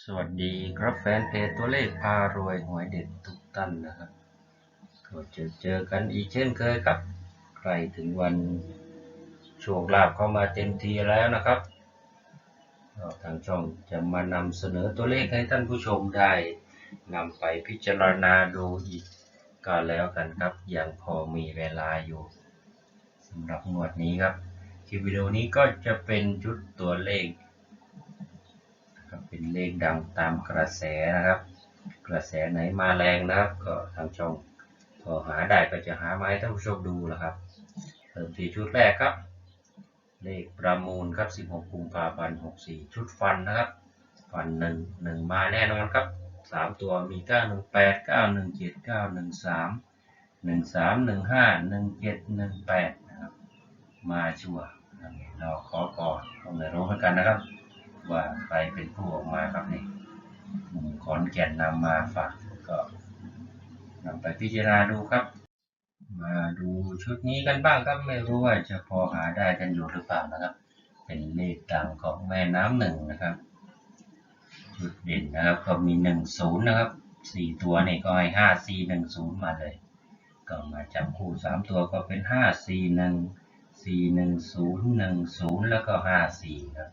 สวัสดีครับแฟนเพจตัวเลขพารวยหวยเด็ดทุกท่านนะครับก็จะเจอกันอีกเช่นเคยกับใกล้ถึงวันโชคลาภเข้ามาเต็มทีแล้วนะครับทางช่องจะมานำเสนอตัวเลขให้ท่านผู้ชมได้นำไปพิจารณาดูอีกก็แล้วกันครับยังพอมีเวลาอยู่สำหรับงวดนี้ครับคลิปวิดีโอนี้ก็จะเป็นชุดตัวเลข เป็นเลขดังตามกระแสนะครับ กระแสไหนมาแรงนะครับ ก็ทางช่องพอหาได้ก็จะหามาให้ท่านผู้ชมดูนะครับเริ่มที่ชุดแรกครับ เลขประมูลครับ 16กุมภาพันธ์64 ชุดฟันนะครับ ฟันหนึ่งหนึ่งมาแน่นอนครับ 3 ตัวมี 918 917 913 13 15 17 18 นะครับ มาชัวร์เราขอก่อนต้องเลยรู้เหมือนกันนะครับ ว่าใครเป็นผู้ออกมาครับนี่หนุ่มขอนแก่นนำมาฝากก็นำไปพิจารณาดูครับ มาดูชุดนี้กันบ้างครับไม่รู้ว่าจะพอหาได้กันอยู่หรือเปล่านะครับ เป็นเลขดังของแม่น้ำหนึ่งนะครับจุดเด่นนะครับก็มีหนึ่งศูนย์นะครับสี่ตัวนี่ก็ให้ห้าสี่หนึ่งศูนย์มาเลย ก็มาจับคู่สามตัวก็เป็นห้าสี่หนึ่งสี่หนึ่งศูนย์หนึ่งศูนย์แล้วก็ห้าสี่ครับ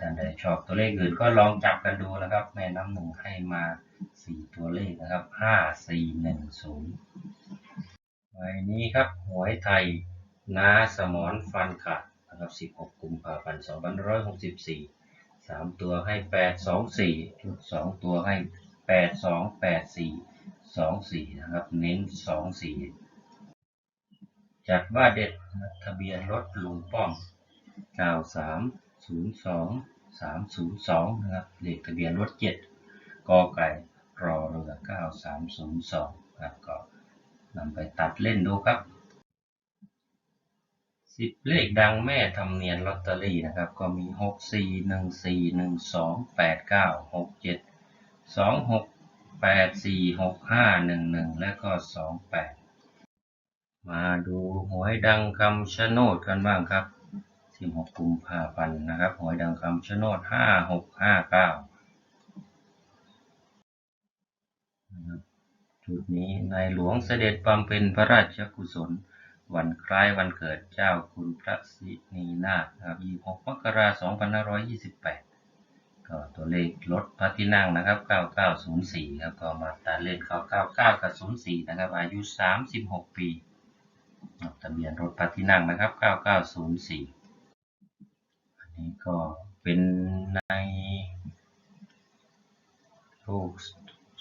ท่านใดชอบตัวเลขอื่นก็ลองจับกันดูนะครับ แม่น้ำหนึ่งให้มาสี่ตัวเลขนะครับห้าสี่หนึ่งศูนย์ใบนี้ครับหวยไทยนาสมอนฟันขาดนะครับสิบหกกุมภาพันธ์สองพันร้อยหกสิบสี่สามตัวให้แปดสองสี่ชุดสองตัวให้แปดสองแปดสี่สองสี่นะครับ เน้นสองสี่จัดว่าเด็ดทะเบียนรถลุงป้อมเก้าสาม ศูนย์สองสามศูนย์สองนะครับเลขทะเบียนรถเจ็ดกอไก่รอเรือเก้าสามศูนย์สองครับก็นำไปตัดเล่นดูครับสิบเลขดังแม่ทำเนียนลอตเตอรี่นะครับ ก็มีหกสี่หนึ่งสี่หนึ่งสองแปดเก้าหกเจ็ดสองหกแปดสี่หกห้าหนึ่งหนึ่งและก็สองแปดมาดูหวยดังคำชะโนดกันบ้างครับ 16กุมภาพันธ์นะครับ หวยดังคำชะโนด 5659นะครับจุดนี้ในหลวงเสด็จบำเพ็ญพระราชกุศล วันคล้ายวันเกิดเจ้าคุณพระศรีนีนาถนะครับ26มกราคม2528 ก็ตัวเลขรถพระที่นั่งนะครับ 9904ครับก็มาตัดเลขเขา99 กับ 04 นะครับ อายุ 36 ปีทะเบียนรถพระที่นั่งนะครับ 9904อัน นี้ก็เป็นในโลก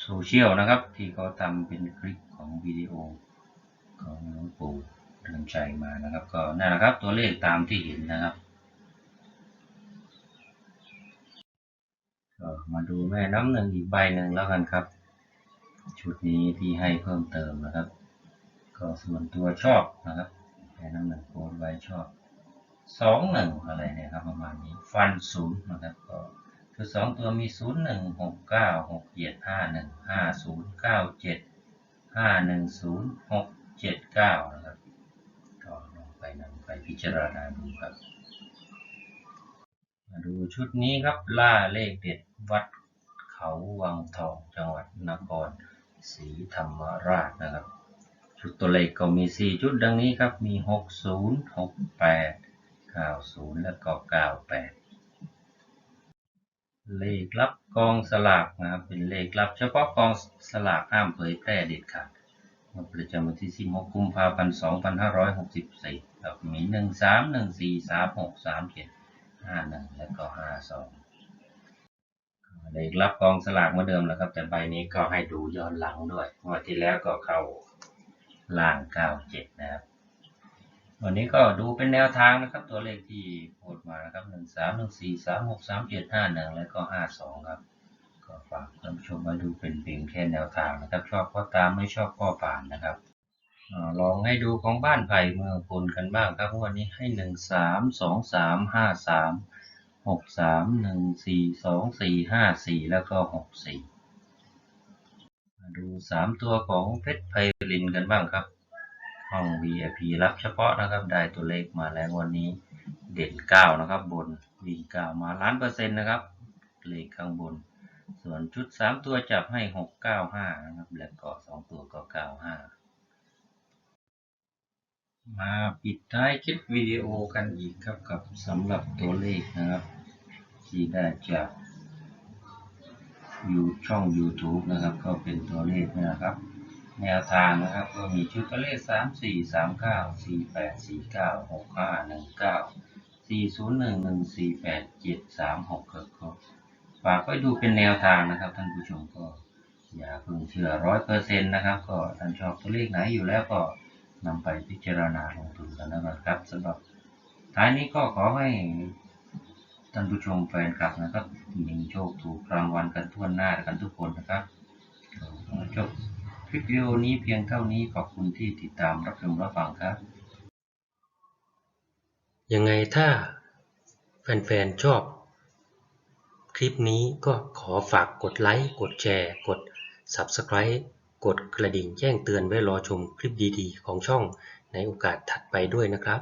โซเชียลนะครับ ที่เขาทำเป็นคลิปของวิดีโอของหลวงปู่เรืองใจมานะครับ ก็นั่นแหละครับตัวเลขตามที่เห็นนะครับก็มาดูแม่น้ำหนึ่งอีกใบหนึ่งแล้วกันครับ ชุดนี้ที่ให้เพิ่มเติมนะครับ ก็ส่วนตัวชอบนะครับแม่น้ำหนึ่งโพสไว้ชอบ สองหนึ่งอะไรเนี่ยครับประมาณนี้ฟันศูนย์นะครับก็คือสองตัวมีศูนย์หนึ่งหกเก้าหกเจ็ดห้าหนึ่งห้าศูนย์เก้าเจ็ดห้าหนึ่งศูนย์หกเจ็ดเก้านะครับก็ลองไปนำไปพิจารณาดูครับ มาดูชุดนี้ครับล่าเลขเด็ดวัดเขาวังทองจังหวัดนครศรีธรรมราชนะครับ ชุดตัวเลขก็มี 4 ชุดดังนี้ครับ มี 60 68 90แล้วก็98เลขลับกองสลากนะครับเป็นเลขลับ เฉพาะกองสลากห้ามเผยแพร่เด็ดขาดประจำวันที่ 16 กุมภาพันธ์ 2564ครับมี 1 3 1 4 3 6 3 7 5 1 แล้วก็ 52 เลขรับกองสลากเหมือนเดิมแล้วครับ แต่ใบนี้ก็ให้ดูย้อนหลังด้วย งวดที่แล้วก็เข้าล่าง 97 นะครับ วันนี้ก็ดูเป็นแนวทางนะครับ ตัวเลขที่พูดมานะครับ1 3 1 4 3 6 3 7 5 1แล้วก็52ครับ ก็ฝากท่านผู้ชมมาดูเป็นเพียงแค่แนวทางนะครับ ชอบก็ตามไม่ชอบก็ผ่านนะครับอลองให้ดูของบ้านไผ่เมืองพลกันบ้างครับวันนี้ให้1 3 2 3 5 3หกสามหนึ่งสี่สองสี่ห้าสี่แล้วก็หกสี่ดูสามตัวของเพชรไพลินกันบ้างครับ ห้อง VIP รับเฉพาะนะครับ ได้ตัวเลขมาแล้ววันนี้เด่นเก้านะครับ บนวิ่งเก้ามาล้านเปอร์เซ็นต์นะครับ เลขข้างบน ส่วนชุดสามตัวจับให้หกเก้าห้านะครับ แล้วก็สองตัวก็เก้าห้ามาปิดท้ายคลิปวิดีโอกันอีกครับกับสำหรับตัวเลขนะครับ ที่ได้จากอยู่ช่อง YouTube นะครับ ก็เป็นตัวเลขนะครับ แนวทางนะครับก็มีชุดตัวเลขสามสี่สามเก้าสี่แปดสี่เก้าหกห้าหนึ่งเก้าสี่ศูนย์หนึ่งหนึ่งสี่แปดเจ็ดสามหกก็ฝากไว้ดูเป็นแนวทางนะครับ ท่านผู้ชมก็อย่าเพิ่งเชื่อร้อยเปอร์เซ็นต์นะครับ ก็ท่านชอบตัวเลขไหนอยู่แล้วก็นำไปพิจารณาลงทุนกันนะครับสำหรับท้ายนี้ก็ขอให้ท่านผู้ชมแฟนคลับนะครับมีโชคถูกรางวัลกันทั่วหน้ากันทุกคนนะครับ ลิปวิดีโอนี้เพียงเท่านี้ขอบคุณที่ติดตามรับชมรับฟังครับ ยังไงถ้าแฟนๆชอบ คลิปนี้ก็ขอฝากกดไลค์กดแชร์กด Subscribe กดกระดิ่งแจ้งเตือนไว้รอชมคลิปดีๆ ของช่องในโอกาสถัดไปด้วยนะครับ